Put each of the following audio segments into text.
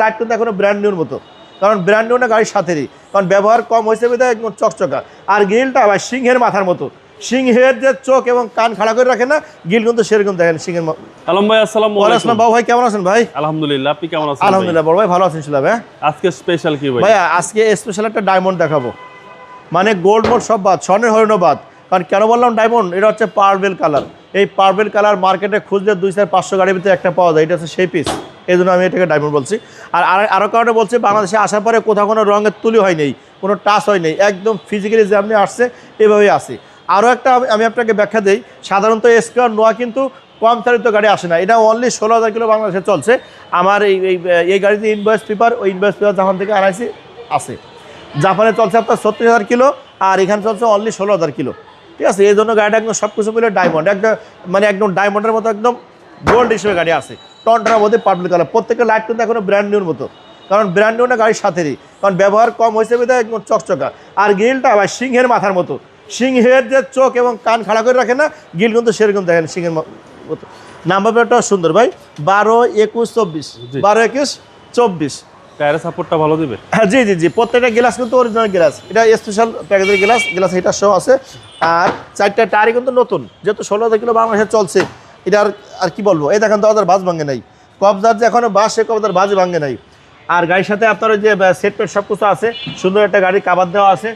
Light কিন্তু এখনও brand নিউর মতো। কারণ ব্র্যান্ড নিউ না গাড়ির সাথেরই। কারণ ব্যবহার কম হয়েছে বিধায় একদম চকচকা। আর গিলটা আবার সিংহের মাথার মতো। সিংহের যে চোখ এবং কান খাড়া করে রাখে না গিল কিন্তু সেরকম দেখেন সিংহের আলম ভাই আসসালামু আসসালাম বাবু ভাই কেমন আছেন ভাই? আলহামদুলিল্লাহ আপনি কেমন আছেন আলহামদুলিল্লাহ বড় ভাই ভালো আছেন ছিলাম হ্যাঁ? আজকে স্পেশাল কি ভাই? ভাইয়া আজকে স্পেশাল একটা ডায়মন্ড দেখাবো। মানে গোল্ড মোড সব বাদ স্বর্ণের হরিণও বাদ। কারণ কেন বললাম ডায়মন্ড এটা হচ্ছে পার্বেল কালার এই পার্বেল কালার মার্কেটে খুঁজলে দুই চার পাঁচশো গাড়ির ভিতরে একটা পাওয়া যায় এটা হচ্ছে সেই পিস এই জন্য আমি এটাকে ডায়মন্ড বলছি। আর আর- আরও কারণে বলছি, বাংলাদেশে আসার পরে কোথাও কোনো রঙের তুলি হয় নেই, কোনো টাচ হয় নেই, একদম ফিজিক্যালি যে আপনি আসছে, এভাবেই আসে আরও একটা আমি- আপনাকে ব্যাখ্যা দিই, সাধারণত এসকার নোয়া কিন্তু কম চালিত গাড়ি আসে না। এটা অনলি ষোলো হাজার কিলো বাংলাদেশে চলছে। আমার এই এই গাড়িতে ইনভয়েস পেপার ওই ইনভয়েস পেপার জাপান থেকে আনাইছি, আছে। জাপানে চলছে আপনার ছত্রিশ হাজার কিলো, আর এখানে চলছে অনলি ষোলো হাজার কিলো। ঠিক আছে? এই জন্য গাড়িটা একদম সব কিছু মিলে ডায়মন্ড একদম মানে একদম ডায়মন্ডের মতো একদম গোল্ড হিসেবে গাড়ি আছে। টনটার মধ্যে পার্পল কালার প্রত্যেকের লাইট কিন্তু এখনও ব্র্যান্ড নিউর মতো। কারণ ব্র্যান্ড নিউ না গাড়ির সাথেরই। কারণ ব্যবহার কম হয়েছে বিধায় একদম চকচকা। আর গিলটা আবার সিংহের মাথার মতো। সিংহের যে চোখ এবং কান খাড়া করে রাখে না গিল কিন্তু সেরকম দেখেন সিংহের মতো। নাম্বার প্লেটটাও সুন্দর ভাই। বারো একুশ চব্বিশ। বারো একুশ চব্বিশ। টায়ারের সাপোর্টটা ভালো দিবে? হ্যাঁ জি জি জি। প্রত্যেকটা গ্লাস কিন্তু অরিজিনাল গ্লাস এটা স্পেশাল প্যাকেজের গ্লাস গ্লাস হিটার সহ আছে। আর চারটা টায়ারই কিন্তু নতুন। যেহেতু ষোলো হাজার কিলো বাংলাদেশে চলছে। এটা আর আর কি বলব? এই দেখেন তো ওদের বাস ভাঙে নাই। কবজার যে এখনও বাস সে কবজার বাজে ভাঙে নাই। আর গাড়ির সাথে আপনার ওই যে সেট পেট সব কিছু আছে। সুন্দর একটা গাড়ি কাবার দেওয়া আছে।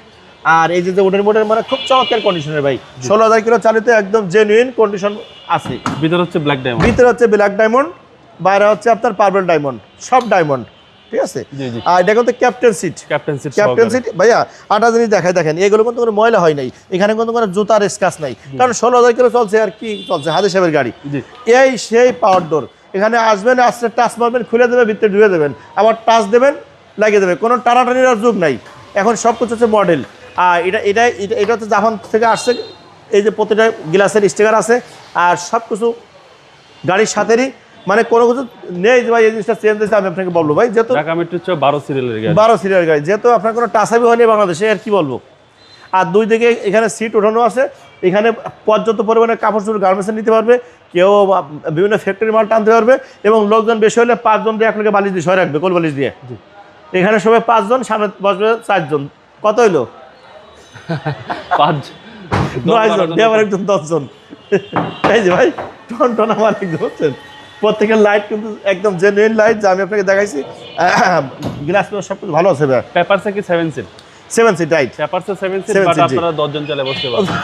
আর এই যে উডেন মোডের মানে খুব চমৎকার কন্ডিশনের ভাই। ষোলো হাজার কিলো চালিতে একদম জেনুইন কন্ডিশন আছে। ভিতরে হচ্ছে ব্ল্যাক ডায়মন্ড ভিতরে হচ্ছে ব্ল্যাক ডায়মন্ড বাইরে হচ্ছে আপনার পার্পল ডায়মন্ড সব ডায়মন্ড ঠিক আছে? আর এটা কিন্তু captain seat captain seat captain seat ভাইয়া আটা জিনিস দেখায় দেখেন এগুলো কিন্তু কোনো ময়লা হয় নাই। এখানে কিন্তু কোনো জুতার স্কাচ নাই। কারণ ষোলো হাজার কিলো চলছে আর কি চলছে হাজি সাহেবের গাড়ি। এই সেই পাওয়ার ডোর এখানে আসবেন আসতে টাচ মারবেন খুলে দেবে ভিতরে ঢুকে দেবেন। আবার টাচ দেবেন লাগিয়ে দেবে কোনো টানাটানির আর যুগ নাই। এখন সব কিছু হচ্ছে মডেল আর এটা এটা এটা- এটা হচ্ছে জাপান থেকে আসছে এই যে প্রতিটা গ্লাসের স্টিকার আছে। আর সব কিছু গাড়ির সাথেরই মানে কোনো কিছু নেই যে ভাই এই জিনিসটা চেঞ্জ হয়েছে আমি আপনাকে বলব ভাই যেহেতু ঢাকা মেট্রো হচ্ছে বারো সিরিয়ালের গাড়ি। বারো সিরিয়াল গাড়ি যেহেতু আপনার কোনো টাসাবি হয়নি বাংলাদেশে আর কি বলব? আর দুই দিকে এখানে সিট ওঠানো আছে এখানে পর্যাপ্ত পরিমাণে কাপড় চোপড় গার্মেন্টসে নিতে পারবে কেউ বিভিন্ন ফ্যাক্টরি মাল টানতে পারবে এবং লোকজন বেশি হলে পাঁচজন দিয়ে লোকে বালিশ দিয়ে সয় রাখবে কোল বালিশ দিয়ে এখানে সবাই পাঁচজন সামনে বসবে চারজন। কত হইল? পাঁচ নয়জন দিয়ে আবার একজন দশজন। এই যে ভাই টন টন আমার একদম হচ্ছেন প্রত্যেকের লাইট কিন্তু একদম জেনুইন লাইট যা আমি আপনাকে দেখাইছি। গ্লাস সব কিছু ভালো আছে ভাই। পেপারসে কি seven seat seven seat right পেপারসে seven seat but. আপনারা দশজন চলে বসতে পারবেন।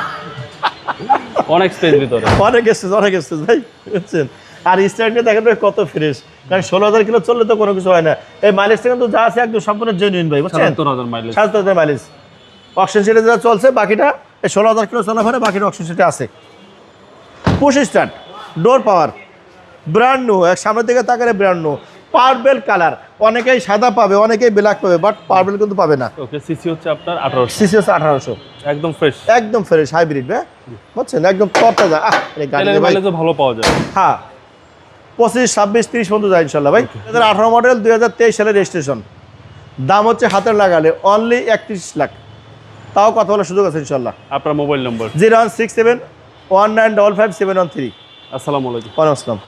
অনেক স্পেস ভিতরে। অনেক এসেছে অনেক এসেছে ভাই বুঝছেন? আর স্ট্যান্ডে দেখেন ভাই কত ফ্রেশ কারণ ষোলো হাজার কিলো চললে তো কোনো কিছু হয় না। এই মাইলেজটা কিন্তু যা আছে একদম সম্পূর্ণ জেনুইন ভাই বুঝছেন? সাতাত্তর হাজার মাইলেজ সাতাত্তর হাজার মাইলেজ অক্সিজেন সিটে যেটা চলছে বাকিটা এই ষোলো হাজার কিলো চলা ফলে বাকিটা অক্সিজেন সিটে আছে। Push start door power brand no এক সামনের দিকে তাকালে ব্র্যান্ড নো পার্বেল কালার অনেকেই সাদা পাবে অনেকেই ব্ল্যাক পাবে বাট পার্বেল কিন্তু পাবে না। ওকে সিসি হচ্ছে আপনার আঠারোশো। সিসি হচ্ছে আঠারোশো। একদম ফ্রেশ একদম ফ্রেশ হাইব্রিড ভাই। বুঝছেন? একদম তরতাজা আহ এই গাড়ি ভাই। মাইলেজও ভালো পাওয়া যায় হ্যাঁ। পঁচিশ ছাব্বিশ তিরিশ পর্যন্ত যায় ইনশাল্লাহ ভাই। দু হাজার আঠারো মডেল দুই হাজার তেইশ সালের রেজিস্ট্রেশন দাম হচ্ছে হাতের লাগালে অনলি একত্রিশ লাখ। তাও কথা বলার সুযোগ আছে ইনশাল্লাহ আপনার mobile number zero one six seven one nine double five seven one three. আসসালামু আলাইকুম। ওয়ালাইকুম আসসালাম।